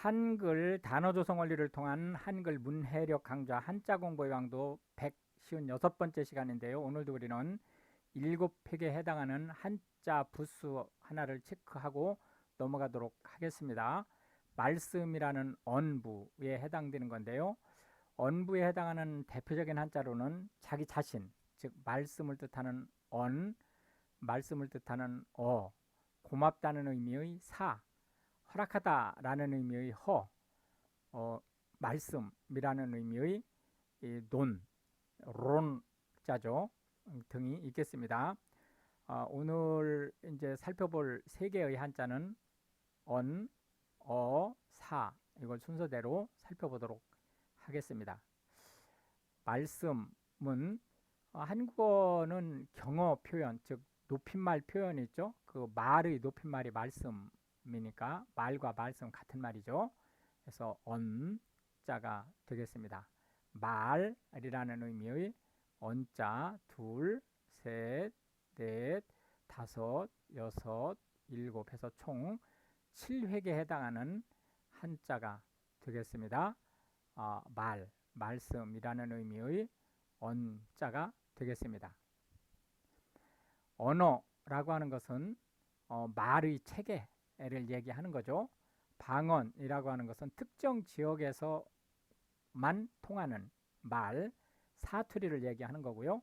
한글 단어 조성 원리를 통한 한글 문해력 강좌 한자 공부의 강도 156번째 시간인데요. 오늘도 우리는 일곱 팩에 해당하는 한자 부수 하나를 체크하고 넘어가도록 하겠습니다. 말씀이라는 언부에 해당되는 건데요. 언부에 해당하는 대표적인 한자로는 자기 자신, 즉 말씀을 뜻하는 언, 말씀을 뜻하는 어, 고맙다는 의미의 사, 허락하다라는 의미의 허, 어, 말씀이라는 의미의 이 논, 론자죠 음, 등이 있겠습니다. 어, 오늘 이제 살펴볼 세 개의 한자는 언, 어, 사 이걸 순서대로 살펴보도록 하겠습니다. 말씀은 어, 한국어는 경어 표현, 즉 높임말 표현이 있죠. 그 말의 높임말이 말씀이 니까 말과 말씀 같은 말이죠. 그래서 언자가 되겠습니다. 말이라는 의미의 언자 둘, 셋, 넷, 다섯, 여섯, 일곱 해서 총 7획에 해당하는 한자가 되겠습니다. 어, 말, 말씀이라는 의미의 언자가 되겠습니다. 언어라고 하는 것은 어, 말의 체계 를 얘기하는 거죠. 방언이라고 하는 것은 특정 지역에서만 통하는 말, 사투리를 얘기하는 거고요.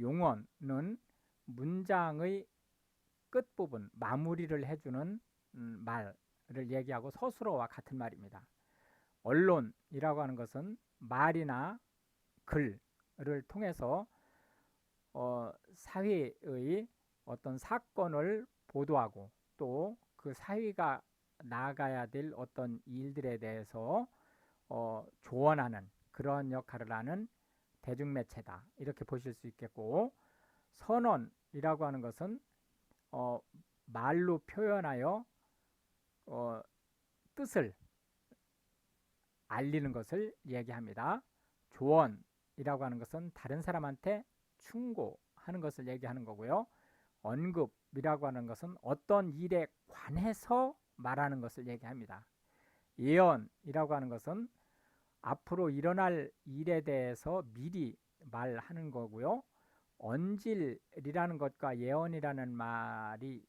용언은 문장의 끝부분, 마무리를 해주는 음, 말을 얘기하고 서술어와 같은 말입니다. 언론이라고 하는 것은 말이나 글을 통해서 어, 사회의 어떤 사건을 보도하고 또 그 사회가 나아가야 될 어떤 일들에 대해서 어, 조언하는 그런 역할을 하는 대중매체다 이렇게 보실 수 있겠고 선언이라고 하는 것은 어, 말로 표현하여 어, 뜻을 알리는 것을 얘기합니다. 조언이라고 하는 것은 다른 사람한테 충고하는 것을 얘기하는 거고요. 언급 이라고 하는 것은 어떤 일에 관해서 말하는 것을 얘기합니다. 예언이라고 하는 것은 앞으로 일어날 일에 대해서 미리 말하는 거고요. 언질이라는 것과 예언이라는 말이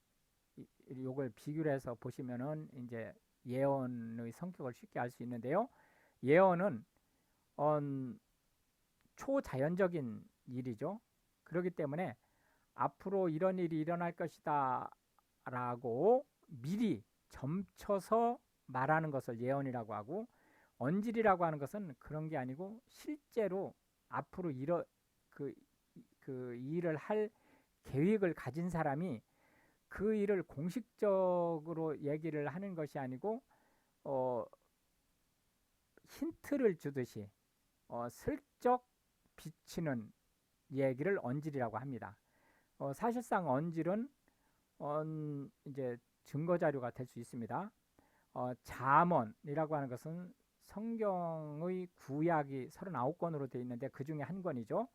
요걸 비교를 해서 보시면은 이제 예언의 성격을 쉽게 알 수 있는데요. 예언은 음, 초자연적인 일이죠. 그렇기 때문에 앞으로 이런 일이 일어날 것이다 라고 미리 점쳐서 말하는 것을 예언이라고 하고 언질이라고 하는 것은 그런 게 아니고 실제로 앞으로 이러 그, 그 일을 할 계획을 가진 사람이 그 일을 공식적으로 얘기를 하는 것이 아니고 어, 힌트를 주듯이 어, 슬쩍 비치는 얘기를 언질이라고 합니다. 어, 사실상 언질은 언, 이제 증거 자료가 될 수 있습니다. 어, 잠언이라고 하는 것은 성경의 구약이 39권으로 되어 있는데 그 중에 한 권이죠.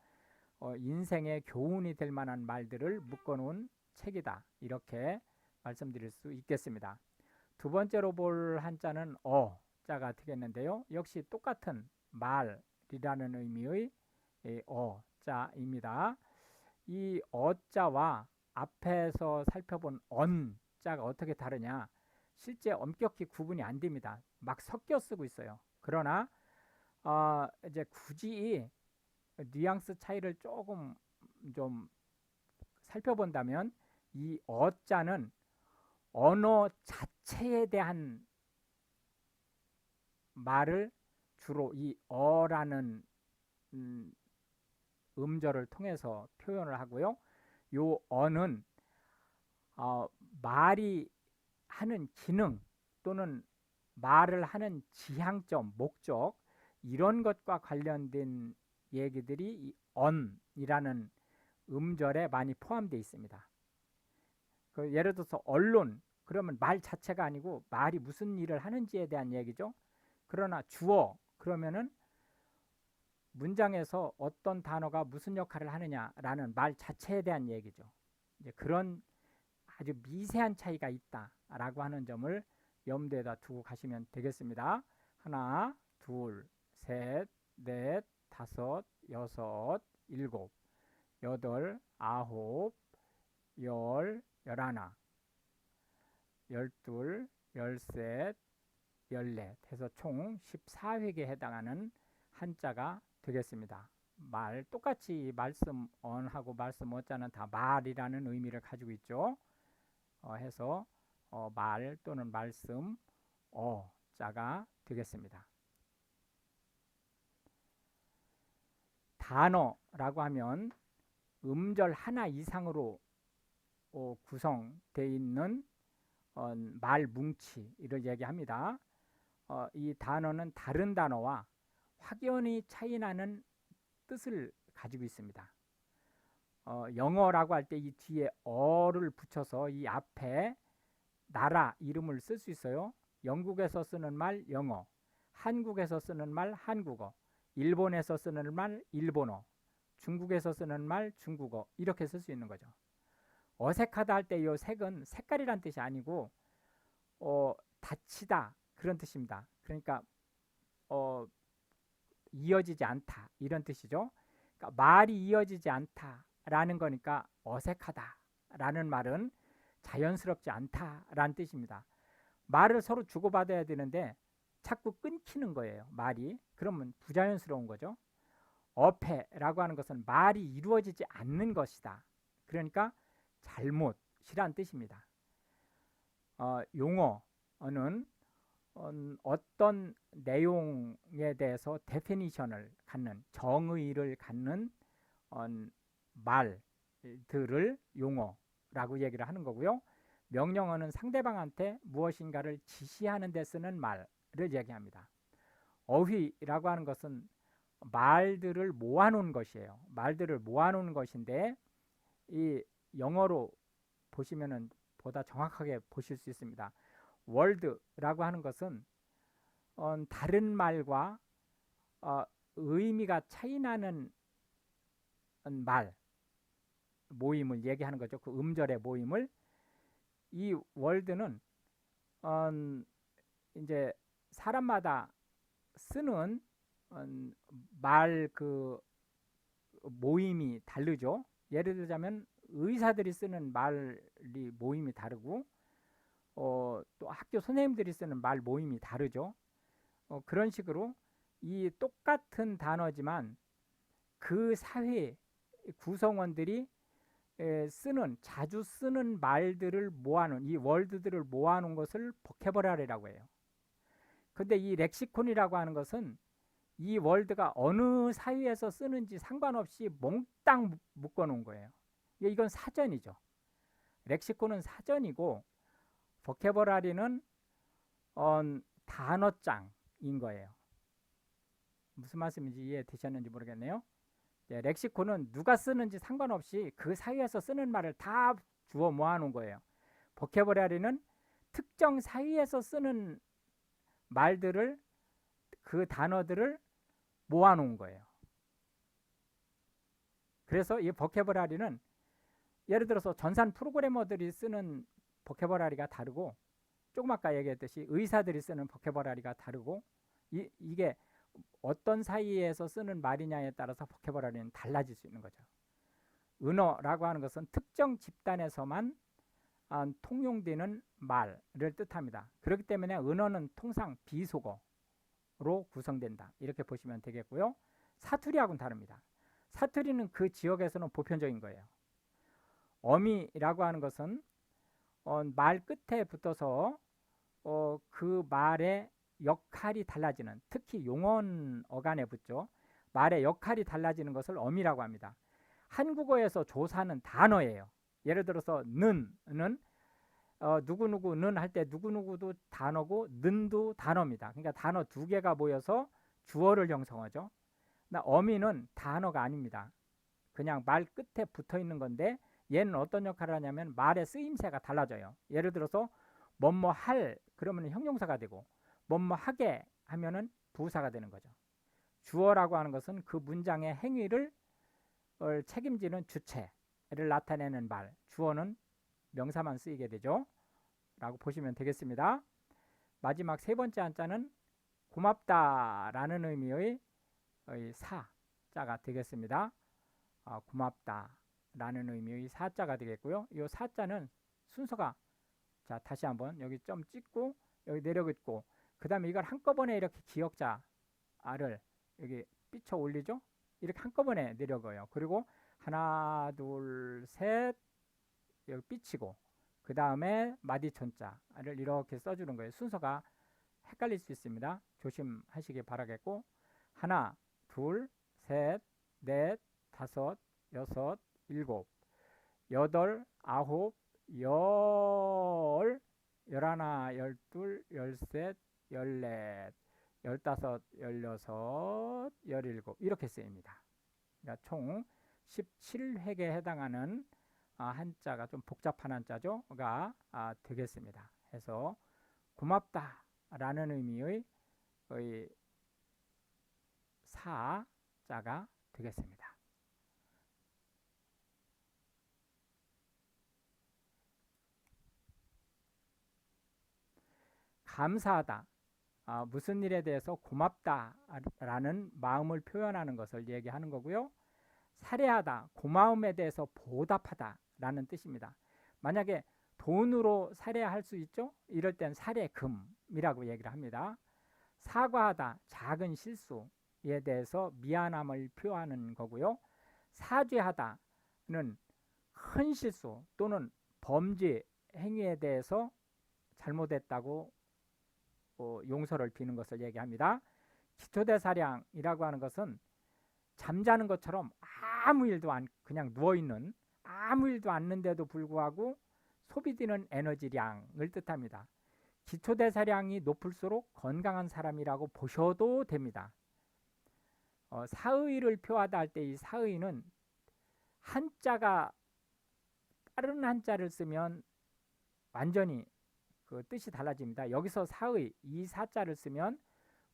어, 인생의 교훈이 될 만한 말들을 묶어놓은 책이다. 이렇게 말씀드릴 수 있겠습니다. 두 번째로 볼 한자는 어 자가 되겠는데요. 역시 똑같은 말이라는 의미의 어 자입니다. 이 어자와 앞에서 살펴본 언자가 어떻게 다르냐? 실제 엄격히 구분이 안 됩니다. 막 섞여 쓰고 있어요. 그러나 어, 이제 굳이 뉘앙스 차이를 조금 좀 살펴본다면 이 어자는 언어 자체에 대한 말을 주로 이 어라는 음, 음절을 통해서 표현을 하고요. 요 어는 어, 말이 하는 기능 또는 말을 하는 지향점, 목적 이런 것과 관련된 얘기들이 이 언이라는 음절에 많이 포함되어 있습니다. 그 예를 들어서 언론 그러면 말 자체가 아니고 말이 무슨 일을 하는지에 대한 얘기죠. 그러나 주어 그러면은 문장에서 어떤 단어가 무슨 역할을 하느냐라는 말 자체에 대한 얘기죠. 이제 그런 아주 미세한 차이가 있다라고 하는 점을 염두에다 두고 가시면 되겠습니다. 하나, 둘, 셋, 넷, 다섯, 여섯, 일곱, 여덟, 아홉, 열, 열하나, 열둘, 열셋, 열넷 해서 총 14획에 해당하는 한자가 되겠습니다. 말 똑같이 말씀 언하고 말씀 어자는 다 말이라는 의미를 가지고 있죠. 어, 해서 어, 말 또는 말씀 어 자가 되겠습니다. 단어라고 하면 음절 하나 이상으로 어, 구성되어 있는 어, 말 뭉치를 얘기합니다. 어, 이 단어는 다른 단어와 확연히 차이나는 뜻을 가지고 있습니다. 어, 영어라고 할 때 이 뒤에 어를 붙여서 이 앞에 나라 이름을 쓸 수 있어요. 영국에서 쓰는 말 영어, 한국에서 쓰는 말 한국어, 일본에서 쓰는 말 일본어, 중국에서 쓰는 말 중국어 이렇게 쓸 수 있는 거죠. 어색하다 할 때 이 색은 색깔이란 뜻이 아니고 어, 다치다 그런 뜻입니다. 그러니까 어, 이어지지 않다 이런 뜻이죠. 그러니까 말이 이어지지 않다라는 거니까 어색하다라는 말은 자연스럽지 않다라는 뜻입니다. 말을 서로 주고받아야 되는데 자꾸 끊기는 거예요. 말이 그러면 부자연스러운 거죠. 어폐라고 하는 것은 말이 이루어지지 않는 것이다. 그러니까 잘못이란 뜻입니다. 어, 용어는 어떤 내용에 대해서 데피니션을 갖는 정의를 갖는 말들을 용어라고 얘기를 하는 거고요. 명령어는 상대방한테 무엇인가를 지시하는 데 쓰는 말을 얘기합니다. 어휘라고 하는 것은 말들을 모아놓은 것이에요. 말들을 모아놓은 것인데 이 영어로 보시면은 보다 정확하게 보실 수 있습니다. 월드라고 하는 것은 어, 다른 말과 어, 의미가 차이나는 말 모임을 얘기하는 거죠. 그 음절의 모임을 이 월드는 어, 이제 사람마다 쓰는 어, 말그 모임이 다르죠. 예를 들자면 의사들이 쓰는 말이 모임이 다르고 어, 또 학교 선생님들이 쓰는 말 모임이 다르죠. 어, 그런 식으로 이 똑같은 단어지만 그 사회 구성원들이 에, 쓰는 자주 쓰는 말들을 모아놓은 이 월드들을 모아놓은 것을 보케버라리라고 해요. 근데 이 렉시콘이라고 하는 것은 이 월드가 어느 사회에서 쓰는지 상관없이 몽땅 묶어놓은 거예요. 이건 사전이죠. 렉시콘은 사전이고 보케버라리는 어, 단어장인 거예요. 무슨 말씀인지 이해되셨는지 모르겠네요. 네, 렉시콘은 누가 쓰는지 상관없이 그 사이에서 쓰는 말을 다 주워 모아놓은 거예요. 보케버라리는 특정 사이에서 쓰는 말들을 그 단어들을 모아놓은 거예요. 그래서 이 보케버라리는 예를 들어서 전산 프로그래머들이 쓰는 보케버라리가 다르고 조금 아까 얘기했듯이 의사들이 쓰는 보케버라리가 다르고 이, 이게 어떤 사이에서 쓰는 말이냐에 따라서 보케버라리는 달라질 수 있는 거죠. 은어라고 하는 것은 특정 집단에서만 아, 통용되는 말을 뜻합니다. 그렇기 때문에 은어는 통상 비속어로 구성된다. 이렇게 보시면 되겠고요. 사투리하고는 다릅니다. 사투리는 그 지역에서는 보편적인 거예요. 어미라고 하는 것은 어, 말 끝에 붙어서 어, 그 말의 역할이 달라지는 특히 용언 어간에 붙죠. 말의 역할이 달라지는 것을 어미라고 합니다. 한국어에서 조사는 단어예요. 예를 들어서 는은 어, 누구누구는 할 때 누구누구도 단어고 는도 단어입니다. 그러니까 단어 두 개가 모여서 주어를 형성하죠. 나 어미는 단어가 아닙니다. 그냥 말 끝에 붙어 있는 건데 얘는 어떤 역할을 하냐면 말의 쓰임새가 달라져요. 예를 들어서 뭐뭐 할 그러면 형용사가 되고 뭐뭐 하게 하면은 부사가 되는 거죠. 주어라고 하는 것은 그 문장의 행위를 책임지는 주체를 나타내는 말. 주어는 명사만 쓰이게 되죠. 라고 보시면 되겠습니다. 마지막 세 번째 한자는 고맙다라는 의미의 의 사자가 되겠습니다. 아, 고맙다 라는 의미의 사자가 되겠고요. 이 사자는 순서가 자 다시 한번 여기 점 찍고 여기 내려긋고 그 다음에 이걸 한꺼번에 이렇게 기억자를 여기 삐쳐 올리죠. 이렇게 한꺼번에 내려가요. 그리고 하나 둘 셋 여기 삐치고 그 다음에 마디촌자를 이렇게 써주는 거예요. 순서가 헷갈릴 수 있습니다. 조심하시기 바라겠고 하나, 둘, 셋, 넷, 다섯, 여섯, 일곱, 여덟, 아홉, 열, 열하나, 열둘, 열셋, 열넷, 열다섯, 열여섯, 열일곱 이렇게 쓰입니다. 그러니까 총 17획에 해당하는 아, 한자가 좀 복잡한 한자죠가 아, 되겠습니다. 해서 고맙다라는 의미의 사자가 되겠습니다. 감사하다. 아, 무슨 일에 대해서 고맙다라는 마음을 표현하는 것을 얘기하는 거고요. 살해하다, 고마움에 대해서 보답하다라는 뜻입니다. 만약에 돈으로 살해할 수 있죠? 이럴 땐 살해금이라고 얘기를 합니다. 사과하다, 작은 실수에 대해서 미안함을 표하는 거고요. 사죄하다는 큰 실수 또는 범죄 행위에 대해서 잘못했다고 어, 용서를 비는 것을 얘기합니다. 기초대사량이라고 하는 것은 잠자는 것처럼 아무 일도 안 그냥 누워 있는 아무 일도 않는데도 불구하고 소비되는 에너지량을 뜻합니다. 기초대사량이 높을수록 건강한 사람이라고 보셔도 됩니다. 어, 사의를 표하다 할 때 이 사의는 한자가 다른 한자를 쓰면 완전히 그 뜻이 달라집니다. 여기서 사의 이 사자를 쓰면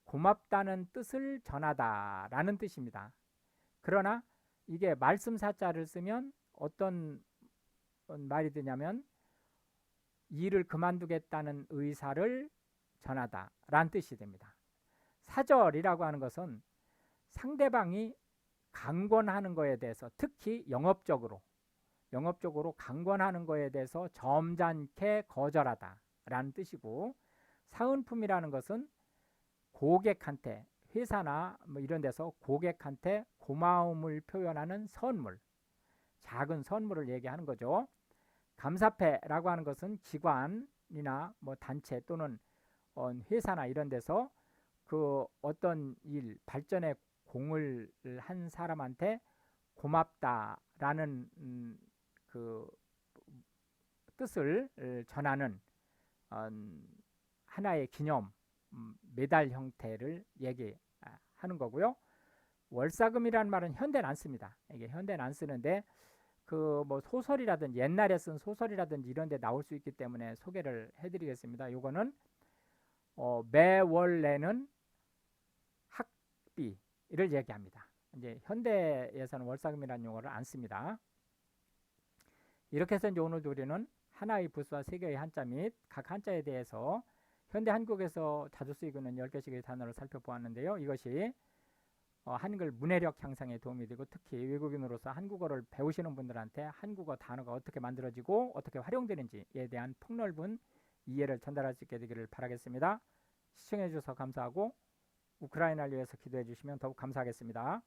고맙다는 뜻을 전하다라는 뜻입니다. 그러나 이게 말씀 사자를 쓰면 어떤 말이 되냐면 일을 그만두겠다는 의사를 전하다라는 뜻이 됩니다. 사절이라고 하는 것은 상대방이 강권하는 거에 대해서 특히 영업적으로 영업적으로 강권하는 거에 대해서 점잖게 거절하다 라는 뜻이고 사은품이라는 것은 고객한테 회사나 뭐 이런 데서 고객한테 고마움을 표현하는 선물, 작은 선물을 얘기하는 거죠. 감사패라고 하는 것은 기관이나 뭐 단체 또는 어, 회사나 이런 데서 그 어떤 일 발전에 공을 한 사람한테 고맙다라는 음, 그 뜻을 전하는 어, 하나의 기념 음, 메달 형태를 얘기하는 거고요. 월사금이라는 말은 현대는 안 씁니다. 이게 현대는 안 쓰는데 그 뭐 소설이라든지 옛날에 쓴 소설이라든지 이런 데 나올 수 있기 때문에 소개를 해드리겠습니다. 요거는 어, 매월 내는 학비를 얘기합니다. 이제 현대에서는 월사금이라는 용어를 안 씁니다. 이렇게 해서 이제 오늘 우리는 하나의 부수와 세 개의 한자 및 각 한자에 대해서 현대 한국에서 자주 쓰이고 있는 10개씩의 단어를 살펴보았는데요. 이것이 어, 한글 문해력 향상에 도움이 되고 특히 외국인으로서 한국어를 배우시는 분들한테 한국어 단어가 어떻게 만들어지고 어떻게 활용되는지에 대한 폭넓은 이해를 전달할 수 있게 되기를 바라겠습니다. 시청해 주셔서 감사하고 우크라이나를 위해서 기도해 주시면 더욱 감사하겠습니다.